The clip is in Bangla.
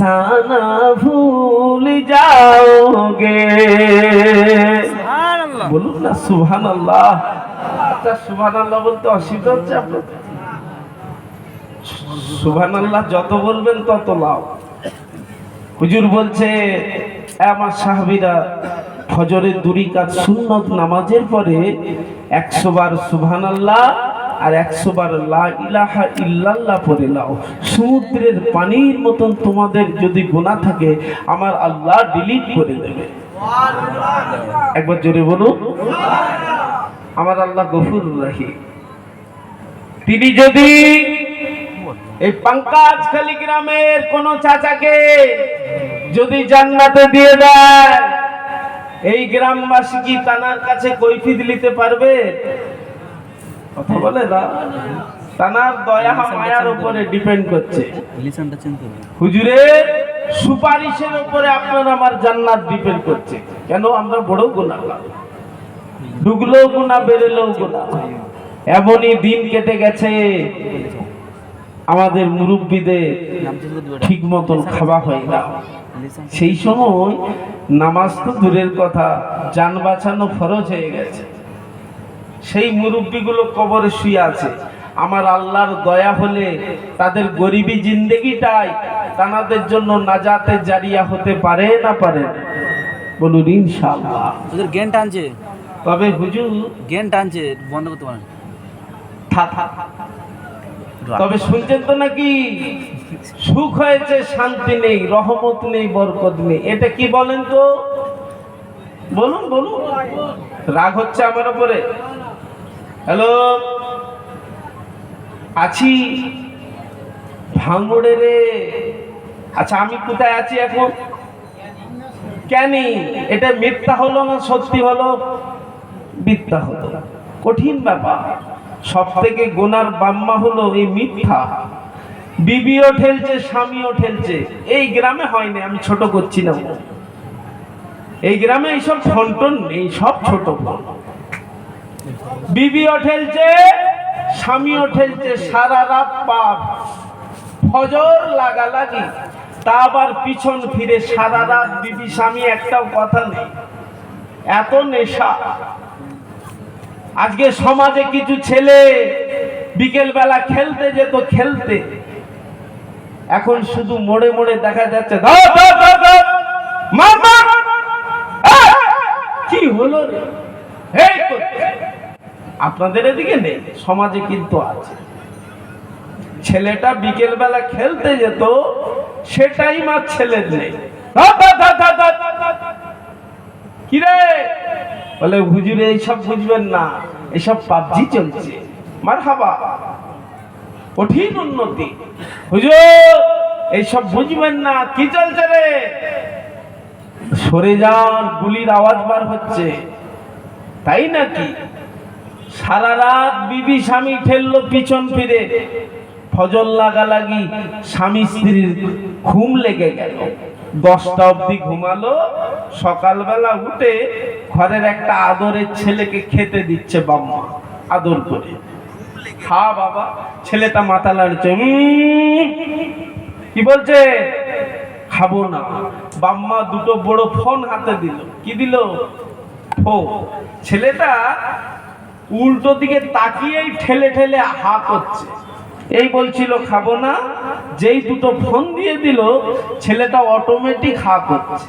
निशाना भूल जाओगे বলুন না সুবহান আল্লাহ আচ্ছা সুবহান আল্লাহ বলতে অসুবিধা হচ্ছে আপনার সুবহান আল্লাহ যত বলবেন তত লাভ হুজুর বলছে "এ আমার সাহাবীরা ফজরের দুরি কাজ সুন্নত নামাজের পরে একশো বার সুবহান আল্লাহ আর একশো বার লা ইলাহা ইল্লাল্লাহ পরে লাও সমুদ্রের পানির মতন তোমাদের যদি গুনাহ থাকে, আমার আল্লাহ ডিলিট করে দেবে। একবার জোরে বলুন। আমার আল্লাহ গফুর রাহি তিনি যদি এই পাঙ্কাজ খালি গ্রামের কোন চাচাকে যদি জান্নাতে দিয়ে দেয়, এই গ্রামবাসী কি তানার কাছে কৈফিত নিতে পারবে? কথা বলে না। তানার দয়া মায়ার উপরে ডিপেন্ড করছে। হুজুরের সুপারিশের উপরে আপনার আমার জান্নাত ডিপেন্ড করছে। কেন? আমরা বড় গুণা ঢুকলেও গুণা বেরোলেও গুণা এমনই দিন কেটে গেছে। আমাদের মুরব্বীদের ঠিক মতন খাওয়া হয় না। সেই সময় নামাজ তো দূরের কথা। যান বাঁচানো ফরজ হয়ে গেছে। সেই মুরব্বীগুলো কবরে শুয়ে আছে। আমার আল্লাহর দয়া হলে তাদের গরিবী জিন্দেগিটাই তানাদের জন্য নাজাতে জারিয়া হতে পারে না পারে। বলুন ইনশাআল্লাহ। তোদের জ্ঞান টানছে। তবে হুজুর জ্ঞান টানছে বন্ধ করতে পারেন। থা থা থা। তবে শুনছেন তো নাকি? সুখ হয়েছে শান্তি নেই রহমত নেই বরকত নেই। এটা কি বলেন তো? বলুন বলুন। রাগ হচ্ছে আমার উপরে? হ্যালো? আছি। ভাঙড়ে রে। আচ্ছা আমি কোথায় আছি এখন? কেন এটা মিথ্যা হলো না সত্যি হলো? মিথ্যা হলো কঠিন ব্যাপার। সব থেকে গোনার বাম্মা হলো এই মিথ্যা। বিবিও ঠেলছে, স্বামীও ঠেলছে। এই গ্রামে হয়নি, আমি ছোট করছি না। এই গ্রামে এইসব ফন্টন নেই, সব ছোট বিবিও ঠেলছে স্বামীও ঠেলছে সারা রাত পাপ ফজর লাগালাগি তা আবার পিছন ফিরে সারা রাত বিবি স্বামী একটাও কথা নেই। এত নেশা। আজকে সমাজে কিছু ছেলে বিকেল বেলা খেলতে যেত খেলতে। এখন শুধু মোড়ে মোড়ে দেখা যাচ্ছে ধর, ধর, আপনাদের এদিকে নেই সমাজে কিন্তু আছে। ছেলেটা বিকেল বেলা খেলতে যেত সেটাই মার ছেলের নেই। ধর, ধর, ধর, ধর, ধর, ধর, ধর, ধর। কি রে বলে হুজুরে এইসব বুঝবেন না এসব পাবজি চলছে। মার হাবা কঠিন উন্নতি। হুজুর এইসব বুঝবেন না কি চলছে রে? সরে যান গুলির আওয়াজ বার হচ্ছে। তাই নাকি? সারা রাত বিবি স্বামী ঠেললো পিছন ফিরে। ফজল লাগালাগি স্বামী স্ত্রীর ঘুম লেগে গেল। দশটা অবধি ঘুমালো। সকালবেলা উঠে ঘরের একটা আদরের ছেলেকে খেতে দিচ্ছে বাম্মা। আদর করে। খা বাবা, ছেলেটা মাথা লাড়ছে কি বলছে? খাব না। বাম্মা দুটো বড় ফোন হাতে দিল। কি দিল? ফো ছেলেটা উল্টো দিকে তাকিয়েই ঠেলে ঠেলে হা করছে এই বলছিল, খাব না। যেই দুটো ফোন দিয়ে দিল, ছেলেটা অটোমেটিক হা করছে